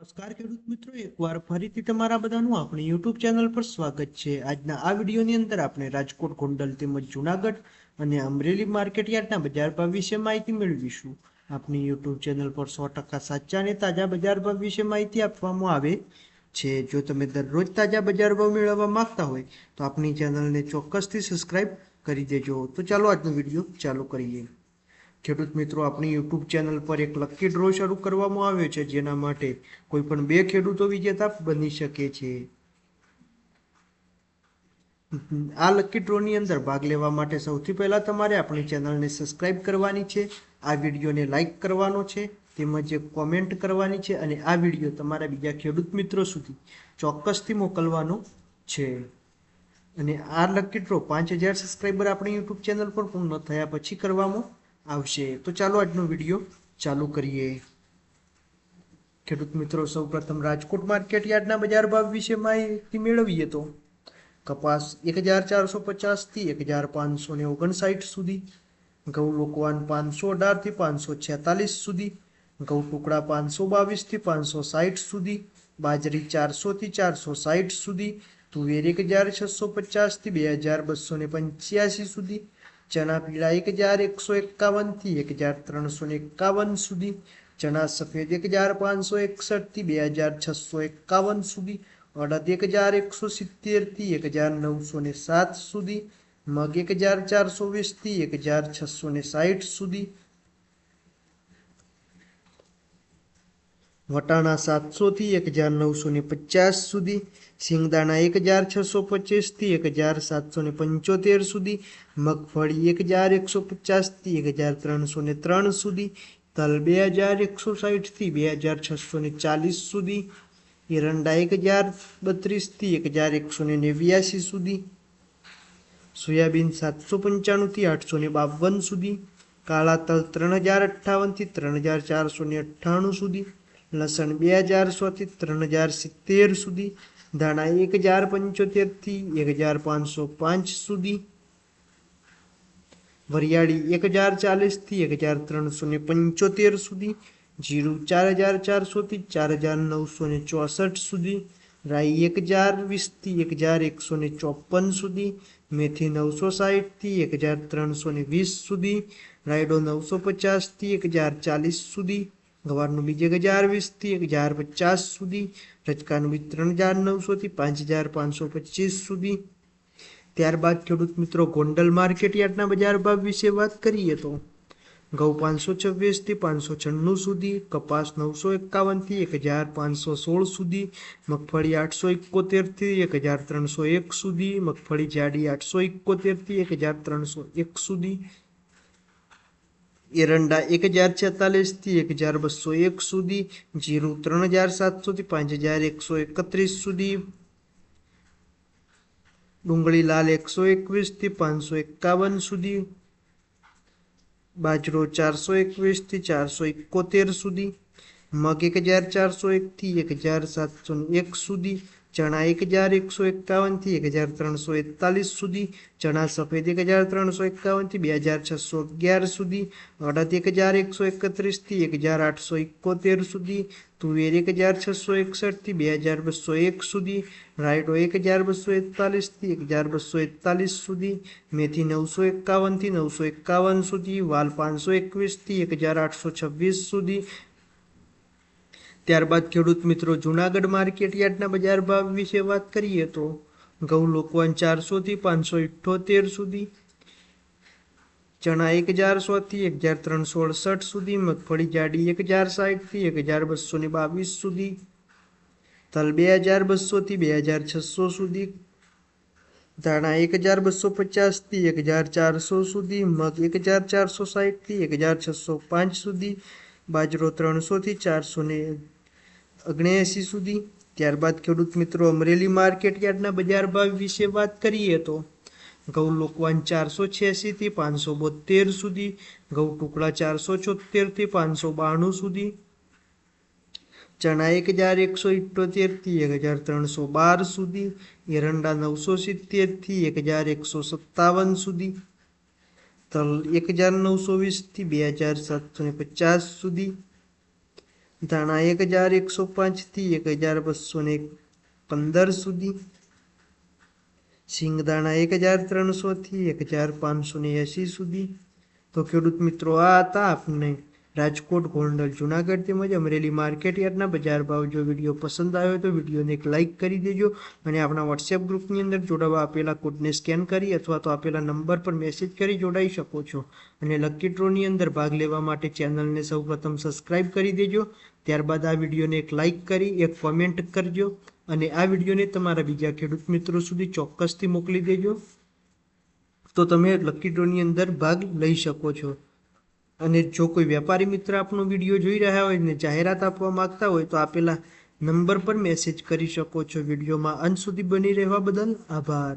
નમસ્કાર ખેડૂત મિત્રો, એકવાર ફરીથી તમારા બધાનું આપણી યુટ્યુબ ચેનલ પર સ્વાગત છે. આજના આ વિડીયોની અંદર આપણે રાજકોટ ગોંડલ તેમજ જુનાગઢ અને અમરેલી માર્કેટ યાર્ડના બજાર ભાવ વિશે માહિતી મેળવીશું. આપણી યુટ્યુબ ચેનલ પર સો ટકા સાચા અને તાજા બજાર ભાવ વિશે માહિતી આપવામાં આવે છે. જો તમે દરરોજ તાજા બજાર ભાવ મેળવવા માંગતા હોય, તો આપણી ચેનલને ચોક્કસથી સબસ્ક્રાઇબ કરી દેજો. તો ચાલો આજનો વીડિયો ચાલુ કરીએ. ખેડૂત મિત્રો, આપણી યુટ્યુબ ચેનલ પર એક લકી ડ્રો શરૂ કરવામાં આવ્યો છે, જેના માટે કોઈ પણ બે ખેડૂતો વિજેતા બની શકે છે. આ લકી ડ્રોની અંદર ભાગ લેવા માટે સૌથી પહેલાં તમારે આપણી ચેનલને સબસ્ક્રાઇબ કરવાની છે, આ વિડીયોને લાઇક કરવાનો છે, તેમજ એક કોમેન્ટ કરવાની છે, અને આ વીડિયો તમારા બીજા ખેડૂત મિત્રો સુધી ચોક્કસથી મોકલવાનો છે. અને આ લકી ડ્રો પાંચ હજાર સબસ્ક્રાઈબર આપણી યુટ્યુબ ચેનલ પર પૂર્ણ થયા પછી કરવામાં આવશે. તો ચાલો આજનો વીડિયો ચાલુ કરીએ. ખેડૂત મિત્રો, સૌપ્રથમ રાજકોટ માર્કેટ યાર્ડના બજાર ભાવ વિશે માહિતી મેળવીએ તો. કપાસ એક હજાર ચારસો પચાસથી એક હજાર પાંચસો ને ઓગણસાઠ સુધી, ઘઉં લોકવાન પાંચસો અઢારથી પાંચસો છેતાલીસ સુધી, ઘઉં ટુકડા પાંચસો બાવીસથી પાંચસો સાઠ સુધી, બાજરી ચારસોથી ચારસો સાઠ સુધી, તુવેર એક હજાર છસો પચાસથી બે હજાર બસો ને પંચ્યાસી સુધી ચણા પીળા એક હજાર એકસો એકાવનથી એક હજાર ત્રણસો એકાવન સુધી, ચણા સફેદ એક હજાર પાંચસો એકસઠથી બે હજાર છસો એકાવન સુધી, અડદ એક હજાર એકસો સિત્તેરથી એક હજાર નવસો સાત સુધી, મગ એક હજાર ચારસો વીસથી એક હજાર છસો ને સાઠ સુધી વટાણા સાતસોથી એક હજાર નવસો ને પચાસ સુધી સિંગદાણા એક હજાર છસો પચીસથી એક હજાર સાતસો ને પંચોતેર સુધી, મગફળી એક હજાર એકસો પચાસથી એક હજાર ત્રણસો ને ત્રણ સુધી, તલ બે હજાર એકસો સાહીઠથી બે હજાર છસો ને ચાલીસ સુધી, એરંડા એક હજાર બત્રીસથી એક હજાર એકસો ને નેવ્યાસી સુધી, સોયાબીન સાતસો પંચાણુંથી આઠસો ને બાવન સુધી, કાળા તલ ત્રણ હજાર અઠ્ઠાવનથી ત્રણ હજાર ચારસો ને અઠ્ઠાણું સુધી લસણ બે હજાર સોથી ત્રણ હજાર સિત્તેર સુધી, ધાણા એક હજાર પંચોતેરથી એક હજાર પાંચસો પાંચ સુધી, વરિયાળી એક હજાર ચાલીસથી એક હજાર ત્રણસો ને પંચોતેર સુધી, જીરું ચાર હજાર ચારસોથી ચાર હજાર નવસો ને ચોસઠ સુધી, રાઈ એક હજાર વીસથી એક હજાર એકસો ને ચોપન સુધી, મેથી નવસો સાઠથી એક હજાર ત્રણસો ને વીસ સુધી, રાયડો નવસો પચાસથી એક હજાર ચાલીસ સુધી ગવારનું બીજ એક હજાર વીસથી એક હજાર પચાસ સુધી રચકાનું બીજ ત્રણ હજાર નવસોથી પાંચ હજાર પાંચસો પચીસ સુધી. ત્યારબાદ ખેડૂત મિત્રો, ગોંડલ માર્કેટ યાર્ડના બજાર ભાવ વિશે વાત કરીએ તો, ઘઉં પાંચસો છવ્વીસથી પાંચસો છન્નું સુધી, કપાસ નવસો એકાવનથી એક હજાર પાંચસો સોળ સુધી, મગફળી આઠસો એકોતેરથી એક હજાર ત્રણસો એક સુધી, મગફળી જાડી આઠસો એકોતેરથી એક હજાર ત્રણસો એક સુધી એરંડા એક હજાર છેતાલીસથી એક હજાર બસો એક સુધી જીરું ત્રણ હજાર સાતસોથી પાંચ હજાર એકસો એકત્રીસ સુધી ડુંગળી લાલ એકસો એકવીસથી પાંચસો એકાવન સુધી બાજરો ચારસો એકવીસથી ચારસો એકોતેર સુધી મગ એક હજાર ચારસો એકથી એક હજાર સાતસો એક સુધી ચણા એક હજાર એકસો એકાવનથી એક હજાર ત્રણસો એકતાલીસ સુધી, ચણા સફેદ એક હજાર ત્રણસો એકાવનથી બે હજાર છસો અગિયાર સુધી, અડદ એક હજાર એકસો એકત્રીસથી એક હજાર આઠસો એકોતેર સુધી, તુવેર એક હજાર છસો એકસઠથી બે હજાર બસો એક સુધી, રાયડો એક હજાર બસો એકતાલીસથી એક હજાર બસો એકતાલીસ સુધી, મેથી નવસો એકાવનથી નવસો એકાવન સુધી, વાલ પાંચસો એકવીસથી એક હજાર આઠસો છવ્વીસ સુધી ત્યારબાદ ખેડૂત મિત્રો જુનાગઢ માર્કેટ યાર્ડના બજાર ભાવ વિશે વાત કરીએ તો ઘઉં લોકવાન ચારસોથી પાંચસો ઇઠ્ઠોતેર સુધી, ચણા એક હજાર સોથી એક હજાર ત્રણસો અડસઠ સુધી, મગફળી જાડી એક હજાર સાઠથી એક હજાર બસો ને બાવીસ સુધી, તલ બે હજાર બસોથી બે હજાર છસો સુધી, ધાણા એક હજાર બસો પચાસથી એક હજાર ચારસો સુધી, મગ એક હજાર ચારસો સાઠથી એક હજાર છસો પાંચ સુધી, બાજરો ત્રણસોથી ચારસો ને ઓગણએંસી સુધી. ત્યારબાદ ખેડૂત મિત્રો અમરેલી માર્કેટ યાર્ડના બજાર ભાવ વિશે વાત કરીએ તો ઘઉં લોકવાન ચારસો છ્યાસીથી પાંચસો બોતેર સુધી ઘઉં ટુકડા ચારસો છોતેરથી પાંચસો બાણું સુધી, ચણા એક હજાર એકસો ઇઠ્યોતેરથી એક હજાર ત્રણસો બાર સુધી, એરંડા નવસો સિત્તેરથી એક હજાર એકસો સત્તાવન સુધી, તલ એક હજાર નવસો વીસથી બે હજાર સાતસો ને પચાસ સુધી ધાણા એક હજાર એકસો પાંચથી એક હજાર બસો ને પંદર સુધી. સિંગદાણા એક હજાર ત્રણસોથી એક હજાર પાંચસો ને એંસી સુધી. તો ખેડૂત મિત્રો, આ હતા આપને રાજકોટ, ગોંડલ, જુનાગઢ તેમજ અમરેલી માર્કેટ યાર્ડના બજાર ભાવ. જો વીડિયો પસંદ આવ્યો તો વિડીયોને એક લાઇક કરી દેજો અને આપણા વોટ્સએપ ગ્રુપની અંદર જોડાવા આપેલા કોડને સ્કેન કરી અથવા તો આપેલા નંબર પર મેસેજ કરી જોડાઈ શકો છો. અને લકી ડ્રોની અંદર ભાગ લેવા માટે ચેનલને સૌપ્રથમ સબસ્ક્રાઇબ કરી દેજો. ત્યારબાદ આ વિડીયોને એક લાઇક કરી, એક કોમેન્ટ કરજો અને આ વિડીયોને તમારા બીજા ખેડૂત મિત્રો સુધી ચોક્કસથી મોકલી દેજો. તો તમે લકી ડ્રોની અંદર ભાગ લઈ શકો છો. અને જો કોઈ વેપારી મિત્ર આપનો વીડિયો જોઈ રહ્યા હોય ને જાહેરાત આપવા માંગતા હોય તો આપેલા નંબર પર મેસેજ કરી શકો છો. વિડીયોમાં અંત સુધી બની રહેવા બદલ આભાર.